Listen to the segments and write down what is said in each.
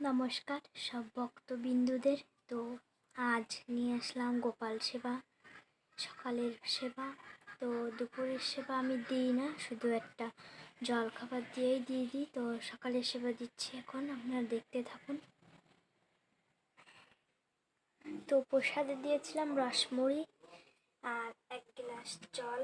নমস্কার, সব ভক্তবিন্দুদের। তো আজ নিয়ে আসলাম গোপাল সেবা, সকালের সেবা। তো দুপুরের সেবা আমি দিই না, শুধু একটা জল খাবার দিয়েই দিয়ে দিই। তো সকালের সেবা দিচ্ছি এখন, আপনারা দেখতে থাকুন। তো প্রসাদে দিয়েছিলাম রসমুড়ি আর এক গ্লাস জল।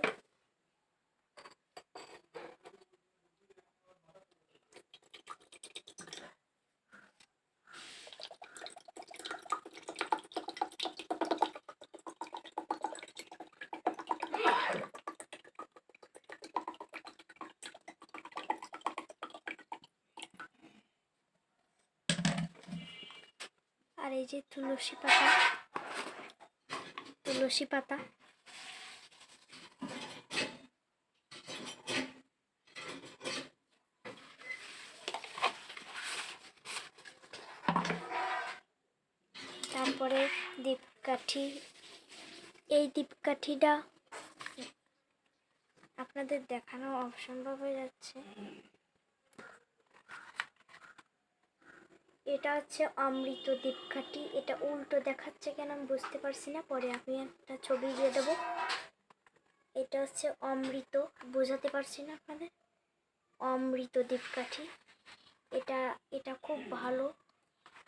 আর এই যে তুলসী পাতা। তুলসী পাতা। তারপরে দীপকাঠি। এই দীপকাঠিটা আপনাদের দেখানো অসম্ভব হয়ে যাচ্ছে। এটা হচ্ছে অমৃত দীপকাঠি এটা উল্টো দেখাচ্ছে কেন আমি বুঝতে পারছি না। পরে আমি একটা ছবি দিয়ে দেবো। এটা হচ্ছে অমৃত। বোঝাতে পারছি না আপনাদের? অমৃত দীপকাঠি এটা এটা খুব ভালো।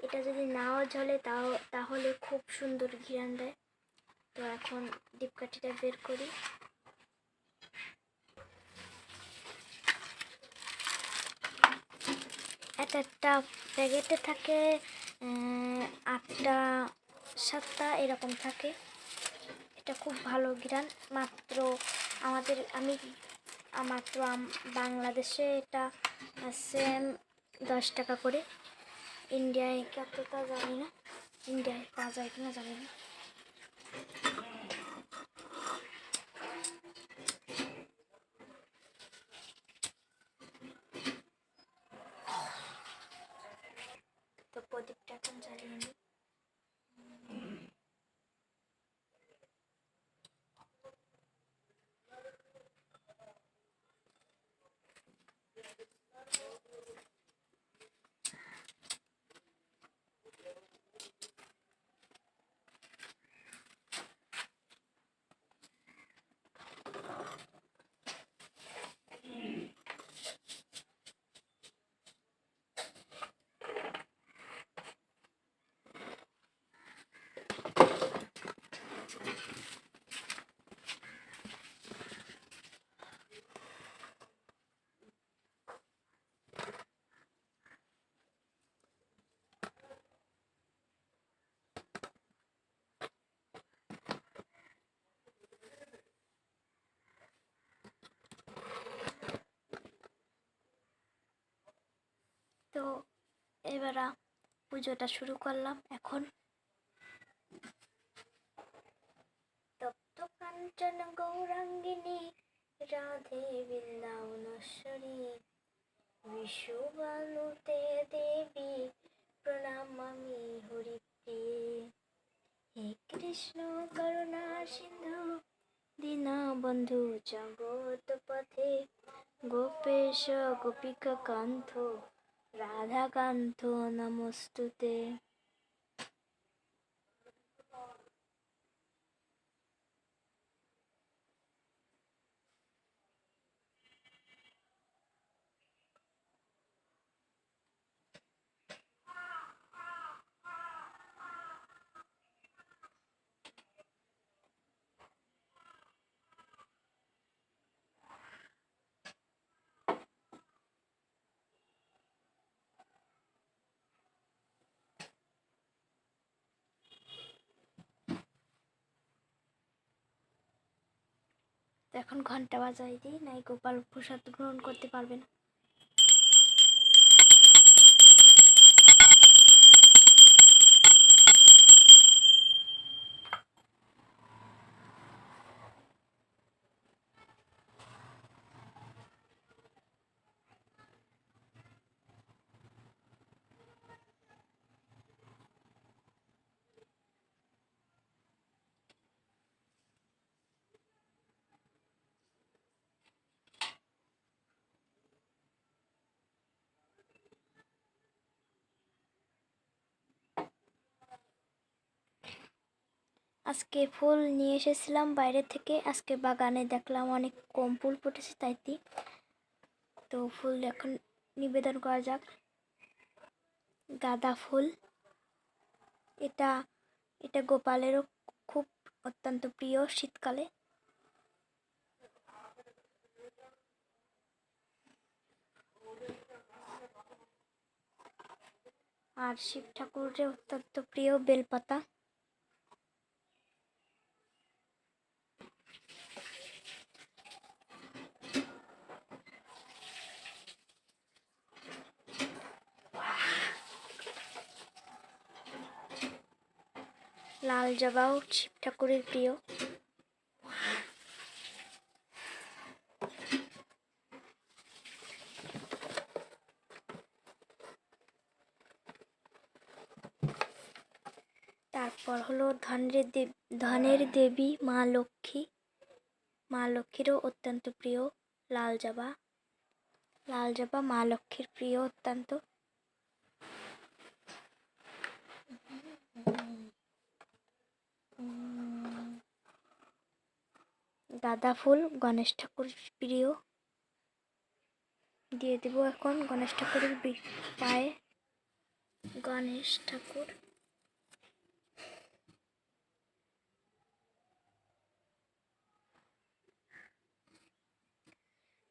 এটা যদি নাও জ্বলে তাও, তাহলে খুব সুন্দর ঘিরান দেয়। তো এখন দীপকাঠিটা বের করি। এক একটা প্যাকেটে থাকে আটটা, সাতটা এরকম থাকে। এটা খুব ভালো ঘিরান মাত্র আমাদের, আমি মাত্র বাংলাদেশে এটা আছে দশ টাকা করে। ইন্ডিয়ায় কতটা জানি না। ইন্ডিয়ায় পাওয়া যায় কিনা জানি না তো প্রদীপটা এখন জ্বালিয়ে নিই তো এবার পুজোটা শুরু করলাম এখন। তপ্ত কাঞ্চন গৌরাঙ্গিনী, রাধে বৃন্দাবনেশ্বরী বিশ্ববানুতে দেবী প্রণামামি হরিপ্রিয়ে। হে কৃষ্ণ করুণা সিন্ধু দীনা বন্ধু জগৎ পথে গোপেশ গোপিকা কান্ত রাধাকান্ত নমস্তুতে। তো এখন ঘণ্টা বাজাই দিই নাই গোপাল প্রসাদ গ্রহণ করতে পারবে না। আজকে ফুল নিয়ে এসেছিলাম বাইরে থেকে। আজকে বাগানে দেখলাম অনেক কম ফুল ফুটেছে তাইতে তো ফুল এখন নিবেদন করা যাক। গাঁদা ফুল। এটা এটা গোপালেরও খুব অত্যন্ত প্রিয় শীতকালে। আর শিব ঠাকুরের অত্যন্ত প্রিয় বেলপাতা। লাল জবাও শিব ঠাকুরের প্রিয়। তারপর হলো ধনের দেব ধনের দেবী মা লক্ষ্মী। মা লক্ষ্মীরও অত্যন্ত প্রিয় লাল জবা। লাল জবা মা লক্ষ্মীর প্রিয় অত্যন্ত। গাঁদা ফুল, গণেশ ঠাকুরের প্রিয়। দিয়ে দেব এখন গণেশ ঠাকুরের পায়ে। গণেশ ঠাকুর।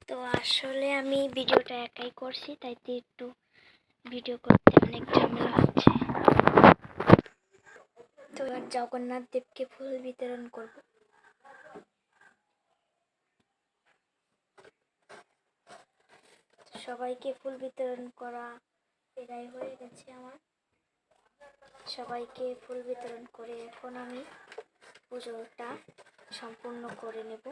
তো আসলে আমি ভিডিওটা একাই করছি, তাইতে একটু ভিডিও করতে অনেক ঝামেলা হচ্ছে। এবার জগন্নাথ দেবকে ফুল বিতরণ করব। সবাইকে ফুল বিতরণ করা প্রায় হয়ে গেছে আমার। সবাইকে ফুল বিতরণ করে এখন আমি পুজোটা সম্পূর্ণ করে নেব।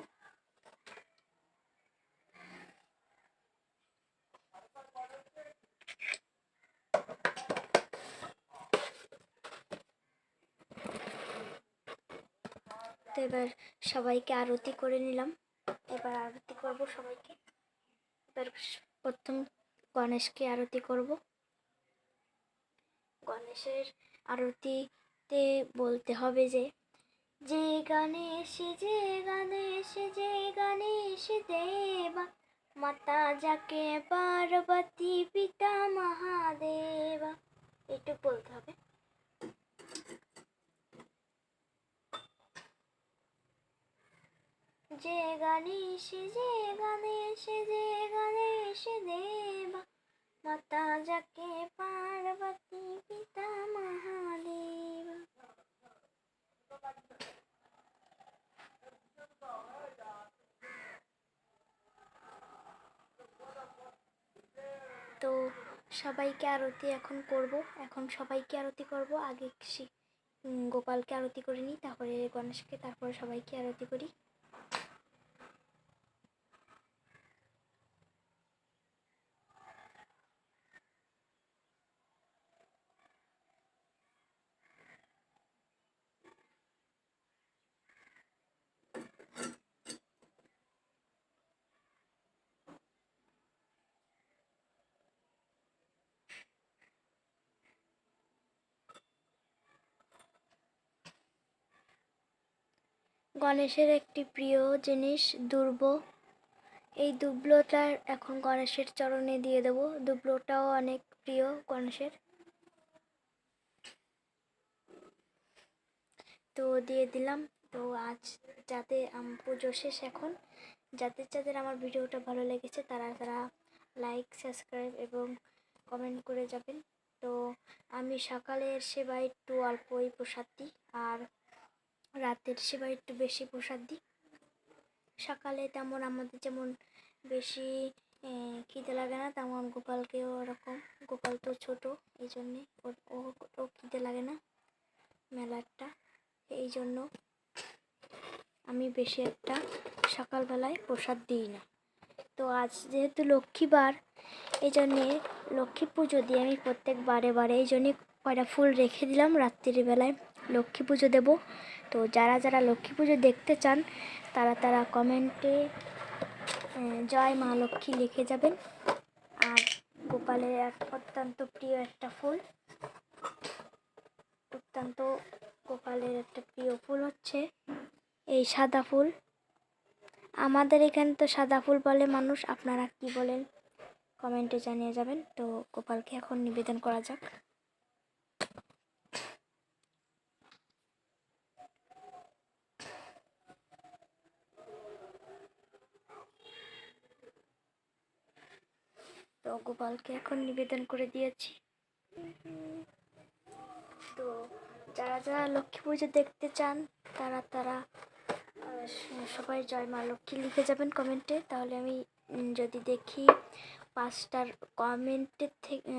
তো এবার সবাইকে আরতি করে নিলাম। এবার আরতি করব সবাইকে। এবার প্রথম গণেশকে আরতি করব। গণেশের আরতিতে বলতে হবে যে যে গণেশ যে গণেশ যে গণেশ দেবা, মাতা যাকে পার্বতী পিতা মহাদেবা একটু বলতে হবে। যে গণেশ যে গণেশ যে গণেশ দেবা। মাতা যাকে পার্বতী পিতা মহাদেব। তো সবাইকে আরতি এখন করব। এখন সবাইকে আরতি করব। আগে গোপালকে আরতি করে নিই, তারপরে গণেশকে, তারপরে সবাইকে আরতি করি। গণেশের একটি প্রিয় জিনিস, দুর্ব। এই দুবলোটা এখন গণেশের চরণে দিয়ে দেবো। দুবলোটাও অনেক প্রিয় গণেশের। তো দিয়ে দিলাম। তো আজ যাতে পুজো শেষ এখন। যাদের যাদের আমার ভিডিওটা ভালো লেগেছে, তারা তারা লাইক সাবস্ক্রাইব এবং কমেন্ট করে যাবেন। তো আমি সকালের সেবা একটু অল্পই প্রসাদ দিই। আর রাতের সেবা একটু বেশি প্রসাদ দিই। সকালে তেমন আমাদের যেমন বেশি খিদে লাগে না, তেমন গোপালকেও ওরকম, গোপাল তো ছোটো, এই জন্যে ও ও খিদে লাগে না মেলাটা এই জন্য আমি বেশি একটা সকালবেলায় প্রসাদ দিই না। তো আজ যেহেতু লক্ষ্মীবার, এই জন্যে লক্ষ্মী পুজো দিয়ে আমি প্রত্যেক বারে বারে এই জন্যে কয়টা ফুল রেখে দিলাম। রাত্রিবেলায় লক্ষ্মী পুজো দেবো। তো যারা যারা লক্ষ্মী পুজো দেখতে চান, তারা তারা কমেন্টে জয় মা লক্ষ্মী লিখে যাবেন। আর গোপালের অত্যন্ত প্রিয় একটা ফুল। অত্যন্ত গোপালের একটা প্রিয় ফুল হচ্ছে এই সাদা ফুল। আমাদের এখানে তো সাদা ফুল বলে মানুষ, আপনারা কি বলেন? কমেন্টে জানিয়ে যাবেন। তো গোপালকে এখন নিবেদন করা যাক তো গোপালকে এখন নিবেদন করে দিয়েছি। তো যারা যারা লক্ষ্মী পুজো দেখতে চান, তারা তারা সবাই জয় মা লক্ষ্মী লিখে যাবেন কমেন্টে তাহলে আমি যদি দেখি পাঁচটার কমেন্টের থেকে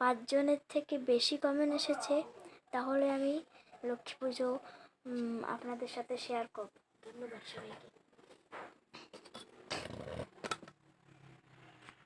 পাঁচজনের থেকে বেশি কমেন্ট এসেছে, তাহলে আমি লক্ষ্মী পুজো আপনাদের সাথে শেয়ার করব। ধন্যবাদ সবাইকে।